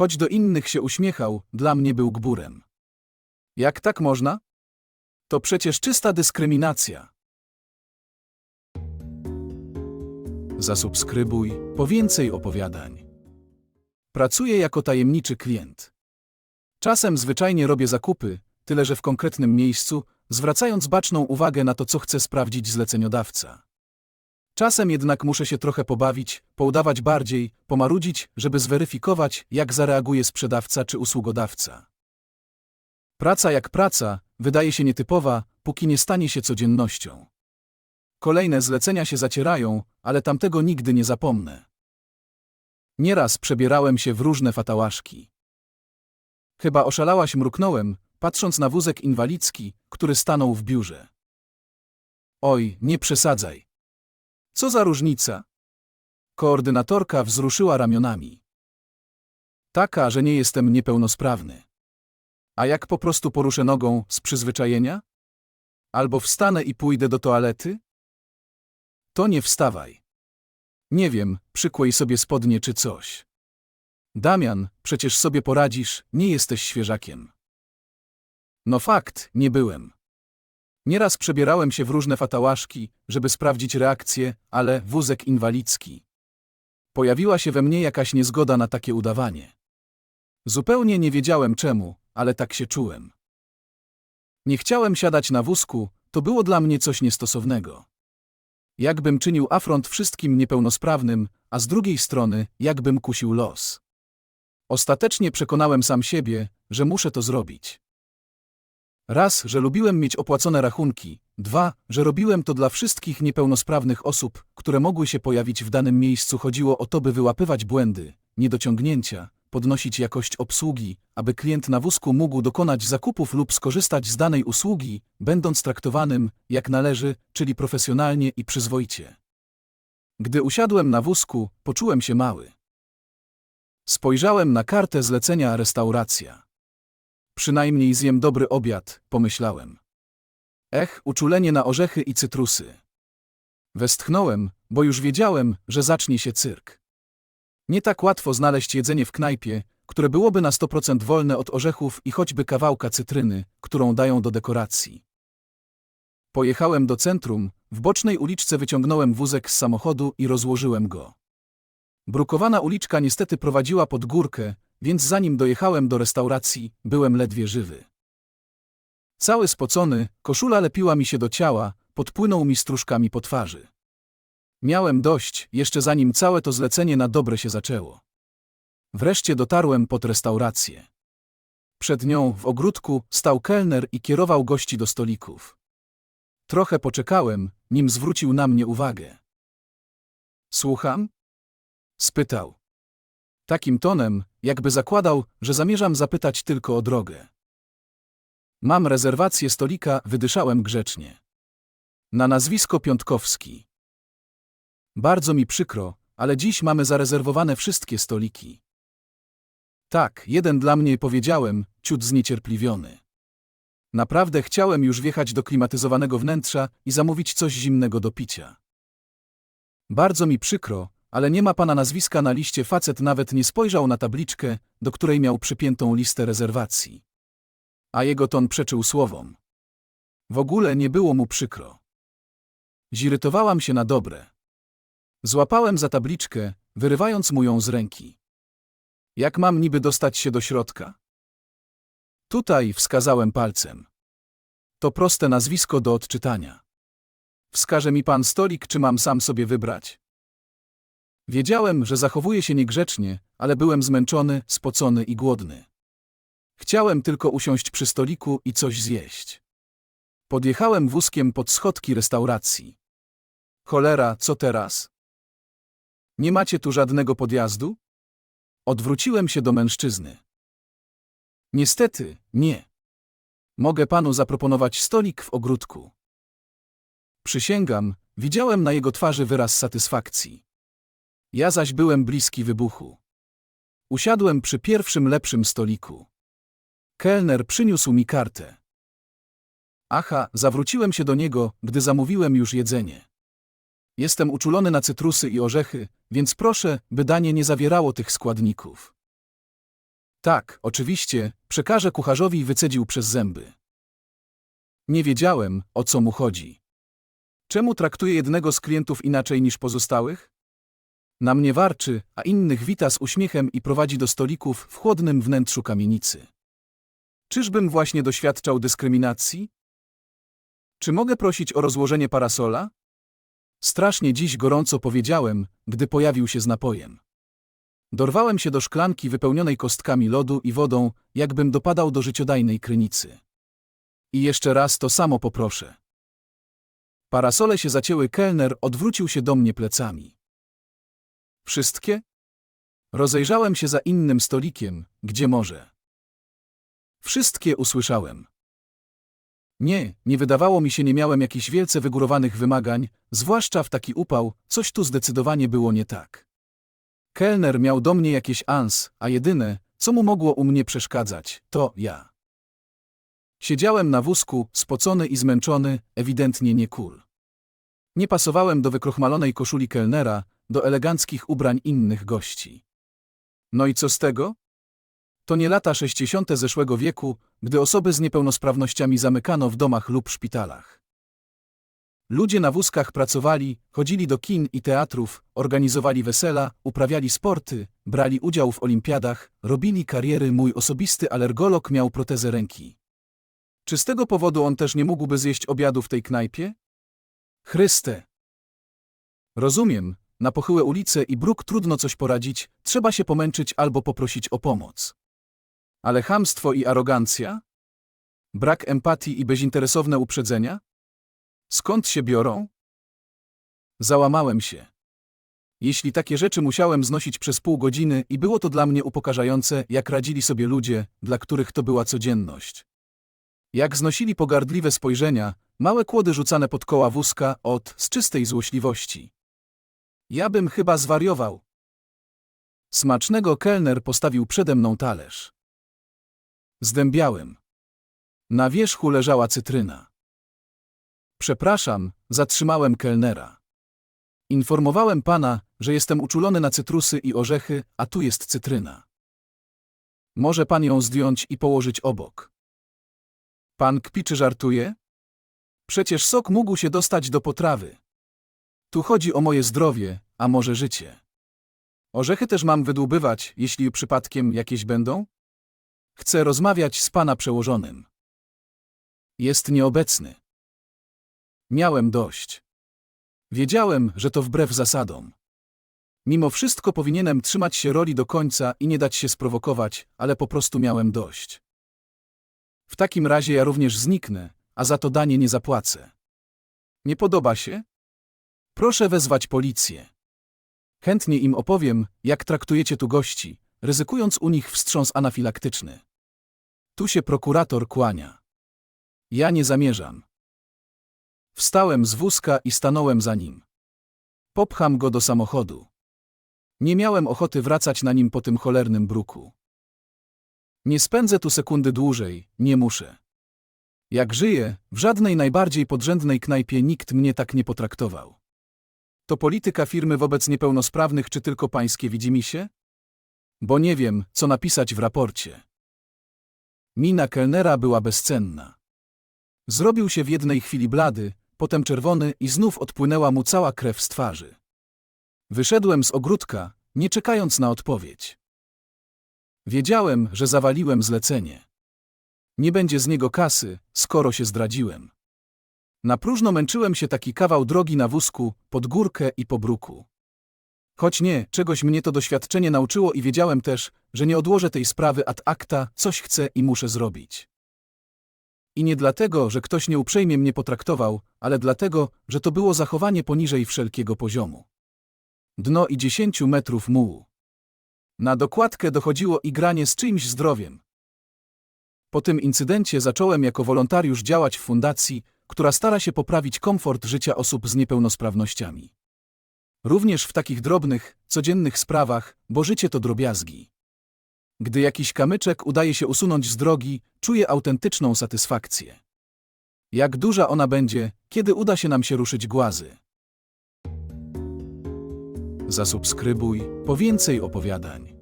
Choć do innych się uśmiechał, dla mnie był gburem. Jak tak można? To przecież czysta dyskryminacja. Zasubskrybuj po więcej opowiadań. Pracuję jako tajemniczy klient. Czasem zwyczajnie robię zakupy, tyle że w konkretnym miejscu, zwracając baczną uwagę na to, co chce sprawdzić zleceniodawca. Czasem jednak muszę się trochę pobawić, poudawać bardziej, pomarudzić, żeby zweryfikować, jak zareaguje sprzedawca czy usługodawca. Praca jak praca, wydaje się nietypowa, póki nie stanie się codziennością. Kolejne zlecenia się zacierają, ale tamtego nigdy nie zapomnę. Nieraz przebierałem się w różne fatałaszki. Chyba oszalałaś mruknąłem, patrząc na wózek inwalidzki, który stanął w biurze. Oj, nie przesadzaj. Co za różnica? Koordynatorka wzruszyła ramionami. Taka, że nie jestem niepełnosprawny. A jak po prostu poruszę nogą z przyzwyczajenia? Albo wstanę i pójdę do toalety? To nie wstawaj. Nie wiem, przykłej sobie spodnie czy coś. Damian, przecież sobie poradzisz, nie jesteś świeżakiem. No fakt, nie byłem. Nieraz przebierałem się w różne fatałaszki, żeby sprawdzić reakcję, ale wózek inwalidzki. Pojawiła się we mnie jakaś niezgoda na takie udawanie. Zupełnie nie wiedziałem czemu, ale tak się czułem. Nie chciałem siadać na wózku, to było dla mnie coś niestosownego. Jakbym czynił afront wszystkim niepełnosprawnym, a z drugiej strony, jakbym kusił los. Ostatecznie przekonałem sam siebie, że muszę to zrobić. Raz, że lubiłem mieć opłacone rachunki, dwa, że robiłem to dla wszystkich niepełnosprawnych osób, które mogły się pojawić w danym miejscu. Chodziło o to, by wyłapywać błędy, niedociągnięcia, podnosić jakość obsługi, aby klient na wózku mógł dokonać zakupów lub skorzystać z danej usługi, będąc traktowanym, jak należy, czyli profesjonalnie i przyzwoicie. Gdy usiadłem na wózku, poczułem się mały. Spojrzałem na kartę zlecenia restauracja. Przynajmniej zjem dobry obiad, pomyślałem. Ech, uczulenie na orzechy i cytrusy. Westchnąłem, bo już wiedziałem, że zacznie się cyrk. Nie tak łatwo znaleźć jedzenie w knajpie, które byłoby na 100% wolne od orzechów i choćby kawałka cytryny, którą dają do dekoracji. Pojechałem do centrum, w bocznej uliczce wyciągnąłem wózek z samochodu i rozłożyłem go. Brukowana uliczka niestety prowadziła pod górkę, więc zanim dojechałem do restauracji, byłem ledwie żywy. Cały spocony, koszula lepiła mi się do ciała, podpłynął mi stróżkami po twarzy. Miałem dość, jeszcze zanim całe to zlecenie na dobre się zaczęło. Wreszcie dotarłem pod restaurację. Przed nią, w ogródku, stał kelner i kierował gości do stolików. Trochę poczekałem, nim zwrócił na mnie uwagę. Słucham? spytał. Takim tonem, jakby zakładał, że zamierzam zapytać tylko o drogę. Mam rezerwację stolika, wydyszałem grzecznie. Na nazwisko Piątkowski. Bardzo mi przykro, ale dziś mamy zarezerwowane wszystkie stoliki. Tak, jeden dla mnie powiedziałem, ciut zniecierpliwiony. Naprawdę chciałem już wjechać do klimatyzowanego wnętrza i zamówić coś zimnego do picia. Bardzo mi przykro, ale nie ma pana nazwiska na liście. Facet nawet nie spojrzał na tabliczkę, do której miał przypiętą listę rezerwacji. A jego ton przeczył słowom. W ogóle nie było mu przykro. Zirytowałam się na dobre. Złapałem za tabliczkę, wyrywając mu ją z ręki. Jak mam niby dostać się do środka? Tutaj wskazałem palcem. To proste nazwisko do odczytania. Wskaże mi pan stolik, czy mam sam sobie wybrać? Wiedziałem, że zachowuję się niegrzecznie, ale byłem zmęczony, spocony i głodny. Chciałem tylko usiąść przy stoliku i coś zjeść. Podjechałem wózkiem pod schodki restauracji. Cholera, co teraz? Nie macie tu żadnego podjazdu? Odwróciłem się do mężczyzny. Niestety, nie. Mogę panu zaproponować stolik w ogródku. Przysięgam, widziałem na jego twarzy wyraz satysfakcji. Ja zaś byłem bliski wybuchu. Usiadłem przy pierwszym lepszym stoliku. Kelner przyniósł mi kartę. Aha, zawróciłem się do niego, gdy zamówiłem już jedzenie. Jestem uczulony na cytrusy i orzechy, więc proszę, by danie nie zawierało tych składników. Tak, oczywiście, przekażę kucharzowi i wycedził przez zęby. Nie wiedziałem, o co mu chodzi. Czemu traktuje jednego z klientów inaczej niż pozostałych? Na mnie warczy, a innych wita z uśmiechem i prowadzi do stolików w chłodnym wnętrzu kamienicy. Czyżbym właśnie doświadczał dyskryminacji? Czy mogę prosić o rozłożenie parasola? Strasznie dziś gorąco powiedziałem, gdy pojawił się z napojem. Dorwałem się do szklanki wypełnionej kostkami lodu i wodą, jakbym dopadał do życiodajnej krynicy. I jeszcze raz to samo poproszę. Parasole się zacięły, kelner odwrócił się do mnie plecami. Wszystkie? Rozejrzałem się za innym stolikiem, gdzie może. Wszystkie usłyszałem. Nie, nie wydawało mi się, nie miałem jakichś wielce wygórowanych wymagań, zwłaszcza w taki upał, coś tu zdecydowanie było nie tak. Kelner miał do mnie jakieś ans, a jedyne, co mu mogło u mnie przeszkadzać, to ja. Siedziałem na wózku, spocony i zmęczony, ewidentnie nie cool. Nie pasowałem do wykrochmalonej koszuli kelnera, do eleganckich ubrań innych gości. No i co z tego? To nie lata 60. zeszłego wieku, gdy osoby z niepełnosprawnościami zamykano w domach lub szpitalach. Ludzie na wózkach pracowali, chodzili do kin i teatrów, organizowali wesela, uprawiali sporty, brali udział w olimpiadach, robili kariery. Mój osobisty alergolog miał protezę ręki. Czy z tego powodu on też nie mógłby zjeść obiadu w tej knajpie? Chryste! Rozumiem, na pochyłe ulice i bruk trudno coś poradzić, trzeba się pomęczyć albo poprosić o pomoc. Ale chamstwo i arogancja? Brak empatii i bezinteresowne uprzedzenia? Skąd się biorą? Załamałem się. Jeśli takie rzeczy musiałem znosić przez pół godziny i było to dla mnie upokarzające, jak radzili sobie ludzie, dla których to była codzienność. Jak znosili pogardliwe spojrzenia, małe kłody rzucane pod koła wózka od z czystej złośliwości. Ja bym chyba zwariował. Smacznego kelner postawił przede mną talerz. Zdębiałem. Na wierzchu leżała cytryna. Przepraszam, zatrzymałem kelnera. Informowałem pana, że jestem uczulony na cytrusy i orzechy, a tu jest cytryna. Może pan ją zdjąć i położyć obok. Pan kpi czy żartuje? Przecież sok mógł się dostać do potrawy. Tu chodzi o moje zdrowie, a może życie. Orzechy też mam wydłubywać, jeśli przypadkiem jakieś będą? Chcę rozmawiać z pana przełożonym. Jest nieobecny. Miałem dość. Wiedziałem, że to wbrew zasadom. Mimo wszystko powinienem trzymać się roli do końca i nie dać się sprowokować, ale po prostu miałem dość. W takim razie ja również zniknę, a za to danie nie zapłacę. Nie podoba się? Proszę wezwać policję. Chętnie im opowiem, jak traktujecie tu gości, ryzykując u nich wstrząs anafilaktyczny. Tu się prokurator kłania. Ja nie zamierzam. Wstałem z wózka i stanąłem za nim. Popcham go do samochodu. Nie miałem ochoty wracać na nim po tym cholernym bruku. Nie spędzę tu sekundy dłużej, nie muszę. Jak żyję, w żadnej najbardziej podrzędnej knajpie nikt mnie tak nie potraktował. To polityka firmy wobec niepełnosprawnych czy tylko pańskie widzimisię? Bo nie wiem, co napisać w raporcie. Mina kelnera była bezcenna. Zrobił się w jednej chwili blady, potem czerwony i znów odpłynęła mu cała krew z twarzy. Wyszedłem z ogródka, nie czekając na odpowiedź. Wiedziałem, że zawaliłem zlecenie. Nie będzie z niego kasy, skoro się zdradziłem. Na próżno męczyłem się taki kawał drogi na wózku, pod górkę i po bruku. Choć nie, czegoś mnie to doświadczenie nauczyło i wiedziałem też, że nie odłożę tej sprawy ad acta, coś chcę i muszę zrobić. I nie dlatego, że ktoś nieuprzejmie mnie potraktował, ale dlatego, że to było zachowanie poniżej wszelkiego poziomu. Dno i dziesięciu metrów mułu. Na dokładkę dochodziło i granie z czyimś zdrowiem. Po tym incydencie zacząłem jako wolontariusz działać w fundacji, która stara się poprawić komfort życia osób z niepełnosprawnościami. Również w takich drobnych, codziennych sprawach, bo życie to drobiazgi. Gdy jakiś kamyczek udaje się usunąć z drogi, czuję autentyczną satysfakcję. Jak duża ona będzie, kiedy uda się nam się ruszyć głazy. Zasubskrybuj po więcej opowiadań.